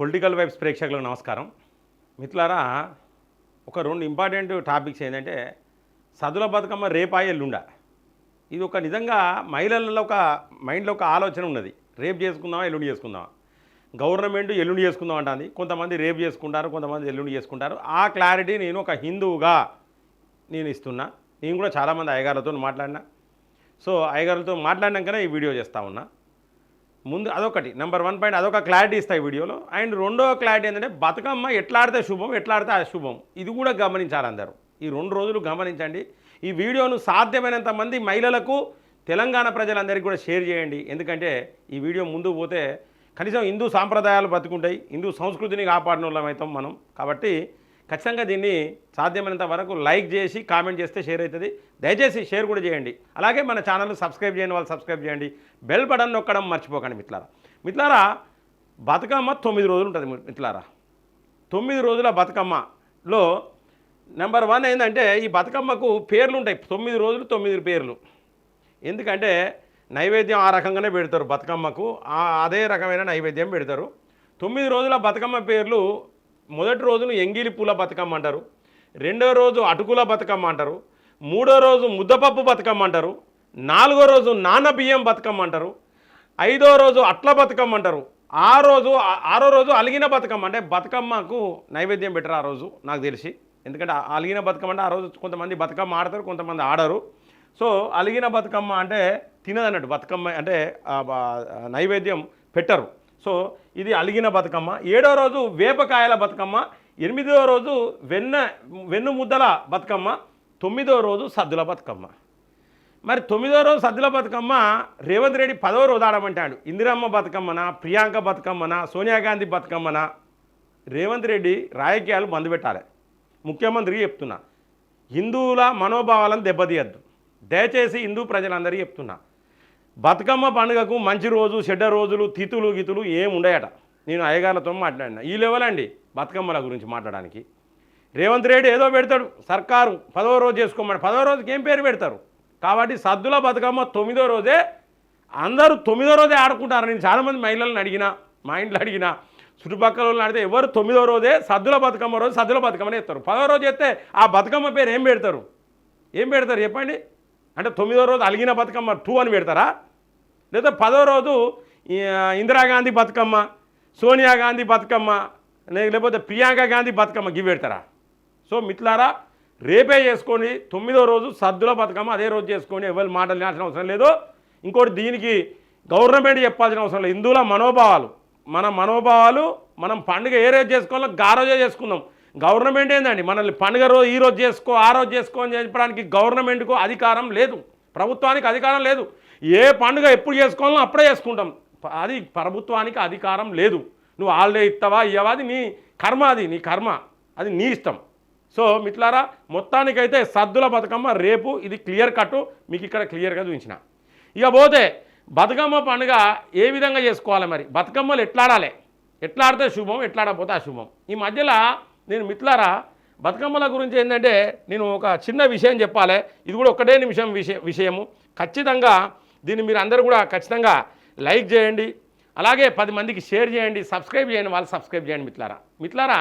Political vibes ప్రేక్షకులకు నమస్కారం. మిత్రులారా ఒక రెండు ఇంపార్టెంట్ టాపిక్స్ ఏంటంటే సదుల బతుకమ్మ రేపా ఎల్లుండ. ఇది ఒక నిజంగా మహిళలలో ఒక మైండ్లో ఒక ఆలోచన ఉన్నది. రేపు చేసుకుందామా ఎల్లుండి చేసుకుందామా? గవర్నమెంట్ ఎల్లుండి చేసుకుందాం అంటుంది. కొంతమంది రేపు చేసుకుంటారు కొంతమంది ఎల్లుండి చేసుకుంటారు. ఆ క్లారిటీ నేను ఒక హిందువుగా నేను ఇస్తున్నా. నేను కూడా చాలామంది అయ్యగారులతో మాట్లాడినా. సో అయ్యగారులతో మాట్లాడినాకనే ఈ వీడియో చేస్తా ఉన్నా. ముందు అదొకటి. నెంబర్ వన్ పాయింట్ అదొక క్లారిటీ ఇస్తాయి వీడియోలో. అండ్ రెండో క్లారిటీ ఏంటంటే బతుకమ్మ ఎట్లా ఆడితే శుభం ఎట్లాడితే అశుభం. ఇది కూడా గమనించాలి అందరూ. ఈ రెండు రోజులు గమనించండి. ఈ వీడియోను సాధ్యమైనంత మంది మహిళలకు తెలంగాణ ప్రజలందరికీ కూడా షేర్ చేయండి. ఎందుకంటే ఈ వీడియో ముందు పోతే కనీసం హిందూ సాంప్రదాయాలు బతుకుంటాయి. హిందూ సంస్కృతిని కాపాడిన వాళ్ళం అవుతాం మనం. కాబట్టి ఖచ్చితంగా దీన్ని సాధ్యమైనంత వరకు లైక్ చేసి కామెంట్ చేస్తే షేర్ అవుతుంది. దయచేసి షేర్ కూడా చేయండి. అలాగే మన ఛానల్ సబ్స్క్రైబ్ చేయని వాళ్ళు సబ్స్క్రైబ్ చేయండి. బెల్ బటన్ నొక్కడం మర్చిపోకండి మిత్లారా మిత్లారా బతుకమ్మ తొమ్మిది రోజులు ఉంటుంది మిత్లారా తొమ్మిది రోజుల బతుకమ్మలో నెంబర్ వన్ ఏంటంటే ఈ బతుకమ్మకు పేర్లు ఉంటాయి. తొమ్మిది రోజులు తొమ్మిది పేర్లు. ఎందుకంటే నైవేద్యం ఆ రకంగానే పెడతారు బతుకమ్మకు. అదే రకమైన నైవేద్యం పెడతారు. తొమ్మిది రోజుల బతుకమ్మ పేర్లు మొదటి రోజును ఎంగిలి పూల బతుకమ్మ అంటారు రెండో రోజు అటుకుల బతుకమ్మ అంటారు మూడో రోజు ముద్దపప్పు బతుకమ్మ అంటారు నాలుగో రోజు నాన్న బియ్యం బతుకమ్మ అంటారు ఐదో రోజు అట్ల బతుకమ్మ అంటారు ఆ రోజు ఆరో రోజు అలిగిన బతుకమ్మ అంటే బతుకమ్మకు నైవేద్యం పెట్టరు ఆ రోజు నాకు తెలిసి. ఎందుకంటే అలిగిన బతుకమ్మ అంటే ఆ రోజు కొంతమంది బతుకమ్మ ఆడతారు కొంతమంది ఆడరు. సో అలిగిన బతుకమ్మ అంటే తినదన్నట్టు బతుకమ్మ అంటే నైవేద్యం పెట్టరు. సో ఇది అలిగిన బతుకమ్మ. ఏడో రోజు వేపకాయల బతుకమ్మ. ఎనిమిదో రోజు వెన్న వెన్ను ముద్దల బతుకమ్మ. తొమ్మిదో రోజు సద్దుల బతుకమ్మ. మరి తొమ్మిదో రోజు సద్దుల బతుకమ్మ రేవంత్ రెడ్డి పదో రోజు ఆడమంటాడు. ఇందిరమ్మ బతుకమ్మనా ప్రియాంక బతుకమ్మనా సోనియా గాంధీ బతుకమ్మనా? రేవంత్ రెడ్డి రాజకీయాలు మందు పెట్టాలి. ముఖ్యమంత్రికి చెప్తున్నా. హిందువుల మనోభావాలను దెబ్బతీయద్దు. దయచేసి హిందూ ప్రజలందరికీ చెప్తున్నా. బతుకమ్మ పండుగకు మంచి రోజు చెడ్డ రోజులు తితులు గితులు ఏం ఉండయట నేను అయ్యగారులతో మాట్లాడిన. ఈ లెవెల్ అండి బతుకమ్మల గురించి మాట్లాడడానికి. రేవంత్ రెడ్డి ఏదో పెడతాడు సర్కారు పదవ రోజు చేసుకోమని. పదవ రోజుకి ఏం పేరు పెడతారు? కాబట్టి సద్దుల బతుకమ్మ తొమ్మిదో రోజే అందరూ తొమ్మిదో రోజే ఆడుకుంటారు. నేను చాలామంది మహిళలను అడిగిన మా ఇంట్లో అడిగిన చుట్టుపక్కల వాళ్ళని అడిగితే ఎవరు తొమ్మిదో రోజే సద్దుల బతుకమ్మ రోజు సద్దుల బతుకమ్మనే ఇస్తారు పదో రోజు ఎత్తే ఆ బతుకమ్మ పేరు ఏం పెడతారు? ఏం పెడతారు చెప్పండి? అంటే తొమ్మిదో రోజు అలిగిన బతుకమ్మ టూ అని పెడతారా? లేదా పదో రోజు ఇందిరాగాంధీ బతుకమ్మ సోనియా గాంధీ బతుకమ్మ లేకపోతే ప్రియాంక గాంధీ బతుకమ్మ గివి పెడతారా? సో మిత్లారా రేపే చేసుకొని తొమ్మిదో రోజు సద్దుల బతుకమ్మ అదే రోజు చేసుకొని ఎవరి మాటలు వినాల్సిన అవసరం లేదు. ఇంకోటి దీనికి గవర్నమెంట్ చెప్పాల్సిన అవసరం లేదు. హిందువుల మనోభావాలు మన మనోభావాలు మనం పండుగ ఏ రోజు చేసుకోవాలో గా రోజే చేసుకుందాం. గవర్నమెంట్ ఏందండి? మనల్ని పండుగ రోజు ఈ రోజు చేసుకో ఆ రోజు చేసుకో అని చెప్పడానికి గవర్నమెంట్కు అధికారం లేదు. ప్రభుత్వానికి అధికారం లేదు. ఏ పండుగ ఎప్పుడు చేసుకోవాలో అప్పుడే చేసుకుంటాం. అది ప్రభుత్వానికి అధికారం లేదు. నువ్వు హాలిడే ఇస్తావా ఇవ్వవా అది నీ కర్మ అది నీ కర్మ. అది నీ ఇష్టం. సో మిట్లారా మొత్తానికైతే సద్దుల బతుకమ్మ రేపు ఇది క్లియర్ కట్ మీకు ఇక్కడ క్లియర్గా చూపించిన. ఇక పోతే బతుకమ్మ పండుగ ఏ విధంగా చేసుకోవాలి మరి? బతుకమ్మలు ఎట్లా ఆడాలి శుభం ఎట్లాడకపోతే అశుభం. ఈ మధ్యలో నేను మిట్లారా బతుకమ్మల గురించి ఏంటంటే నేను ఒక చిన్న విషయం చెప్పాలి. ఇది కూడా ఒకటే నిమిషం విషయ విషయము. ఖచ్చితంగా దీన్ని మీరు అందరూ కూడా ఖచ్చితంగా లైక్ చేయండి. అలాగే పది మందికి షేర్ చేయండి. సబ్స్క్రైబ్ చేయండి వాళ్ళు సబ్స్క్రైబ్ చేయండి మిట్లారా మిట్లారా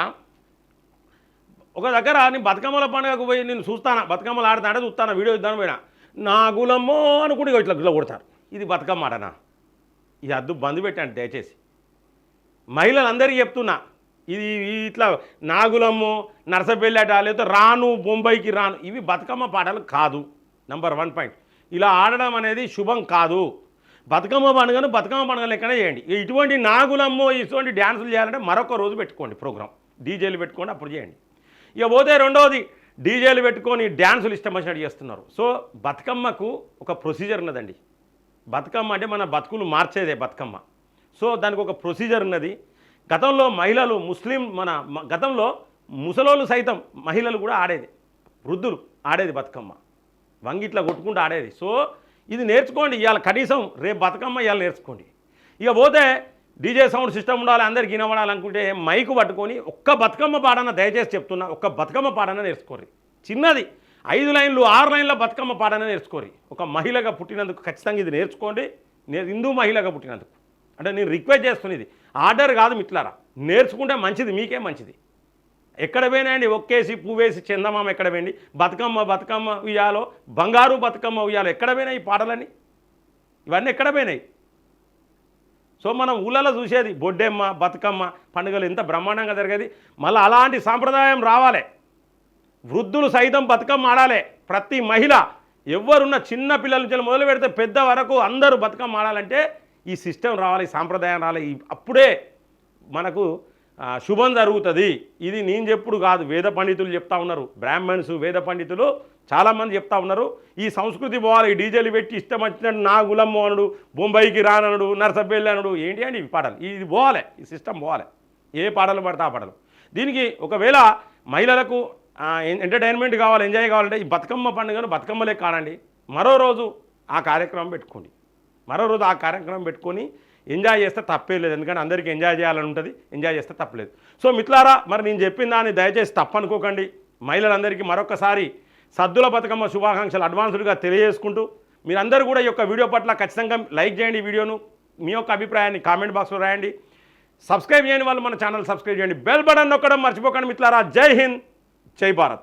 ఒక దగ్గర నేను బతుకమ్మల పండుగకు పోయి నేను చూస్తాను బతుకమ్మలు ఆడుతాడే చూస్తాను వీడియో ఇద్దాను పోయినా. నా గులమ్మో అనుకుంటే ఇట్లా గుల్ల కొడతారు. ఇది బతుకమ్మ ఆడనా? ఇది అద్దు బంద్ పెట్టండి దయచేసి. మహిళలందరికీ చెప్తున్నా ఇది ఇట్లా నాగులమ్ము నర్సపెళ్ళట లేకపోతే రాను బొంబాయికి రాను ఇవి బతుకమ్మ పాటలు కాదు. నంబర్ వన్ పాయింట్ ఇలా ఆడడం అనేది శుభం కాదు. బతుకమ్మ పండుగను బతుకమ్మ పండుగ లెక్కనే చేయండి. ఇటువంటి నాగులమ్మో ఇటువంటి డ్యాన్సులు చేయాలంటే మరొక రోజు పెట్టుకోండి ప్రోగ్రామ్ డీజేలు పెట్టుకోండి అప్పుడు చేయండి. ఇక పోతే రెండవది డీజేలు పెట్టుకొని డ్యాన్సులు ఇష్టం వచ్చినట్టు చేస్తున్నారు. సో బతుకమ్మకు ఒక ప్రొసీజర్ ఉన్నదండి. బతుకమ్మ అంటే మన బతుకులు మార్చేదే బతుకమ్మ. సో దానికి ఒక ప్రొసీజర్ ఉన్నది. గతంలో మహిళలు ముస్లిం మన గతంలో ముసలోళ్ళు సైతం మహిళలు కూడా ఆడేది. వృద్ధులు ఆడేది బతుకమ్మ. వంగిట్లా కొట్టుకుంటూ ఆడేది. సో ఇది నేర్చుకోండి. ఇవాళ కనీసం రేపు బతుకమ్మ ఇవాళ నేర్చుకోండి. ఇక పోతే డీజే సౌండ్ సిస్టమ్ ఉండాలి అందరికి వినబడాలనుకుంటే మైక్ పట్టుకొని ఒక్క బతుకమ్మ పాడన దయచేసి చెప్తున్నా ఒక్క బతుకమ్మ పాడన నేర్చుకోరి చిన్నది. ఐదు లైన్లు ఆరు లైన్ల బతుకమ్మ పాడన నేర్చుకోరి ఒక మహిళగా పుట్టినందుకు ఖచ్చితంగా ఇది నేర్చుకోండి. నేను హిందూ మహిళగా పుట్టినందుకు. అంటే నేను రిక్వెస్ట్ చేస్తున్నది ఆర్డర్ కాదు మిట్లారా నేర్చుకుంటే మంచిది మీకే మంచిది. ఎక్కడ పోయినాయండి? ఒక్కేసి పువ్వేసి చందమామ ఎక్కడ పోయింది? బతుకమ్మ బతుకమ్మ ఉయ్యాలో బంగారు బతుకమ్మ ఉయ్యాలో ఎక్కడ పోయినాయి ఈ పాటలని ఇవన్నీ ఎక్కడ పోయినాయి? సో మనం ఊళ్ళలో చూసేది బొడ్డెమ్మ బతుకమ్మ పండుగలు ఎంత బ్రహ్మాండంగా జరిగేది. మళ్ళీ అలాంటి సాంప్రదాయం రావాలి. వృద్ధులు సైతం బతుకమ్మ ఆడాలి. ప్రతి మహిళ ఎవరున్న చిన్న పిల్లల నుంచి మొదలు పెడితే పెద్ద వరకు అందరూ బతుకమ్మ ఆడాలంటే ఈ సిస్టమ్ రావాలి సాంప్రదాయం రావాలి ఈ- అప్పుడే మనకు శుభం జరుగుతుంది. ఇది నేను చెప్పుడు కాదు వేద పండితులు చెప్తా ఉన్నారు. బ్రాహ్మణ్స్ వేద పండితులు చాలామంది చెప్తా ఉన్నారు. ఈ సంస్కృతి పోవాలి ఈ డీజేలు పెట్టి ఇష్టం వచ్చినట్టు నా గులమ్మ అనుడు బొంబాయికి రాననుడు నరసపల్లి అనుడు ఏంటి అండి ఇవి పాటలు? ఇది పోవాలి ఈ సిస్టమ్ పోవాలి. ఏ పాటలు పడితే ఆ పాటలు. దీనికి ఒకవేళ మహిళలకు ఎంటర్టైన్మెంట్ కావాలి ఎంజాయ్ కావాలంటే ఈ బతుకమ్మ పండుగను బతుకమ్మలే కాడండి మరో రోజు ఆ కార్యక్రమం పెట్టుకోండి. మరో రోజు ఆ కార్యక్రమం పెట్టుకొని ఎంజాయ్ చేస్తే తప్పే లేదు. ఎందుకంటే అందరికీ ఎంజాయ్ చేయాలని ఉంటుంది. ఎంజాయ్ చేస్తే తప్పలేదు. సో మిత్లారా మరి నేను చెప్పిన దాన్ని దయచేసి తప్పనుకోకండి. మహిళలందరికీ మరొకసారి సద్దుల బతుకమ్మ శుభాకాంక్షలు అడ్వాన్స్డ్గా తెలియజేసుకుంటూ మీరందరూ కూడా ఈ యొక్క వీడియో పట్ల ఖచ్చితంగా లైక్ చేయండి ఈ వీడియోను. మీ యొక్క అభిప్రాయాన్ని కామెంట్ బాక్స్లో రాయండి. సబ్స్క్రైబ్ చేయని వాళ్ళు మన ఛానల్ సబ్స్క్రైబ్ చేయండి. బెల్ బటన్ నొక్కడం మర్చిపోకండి మిత్రులారా. జై హింద్. జై భారత్.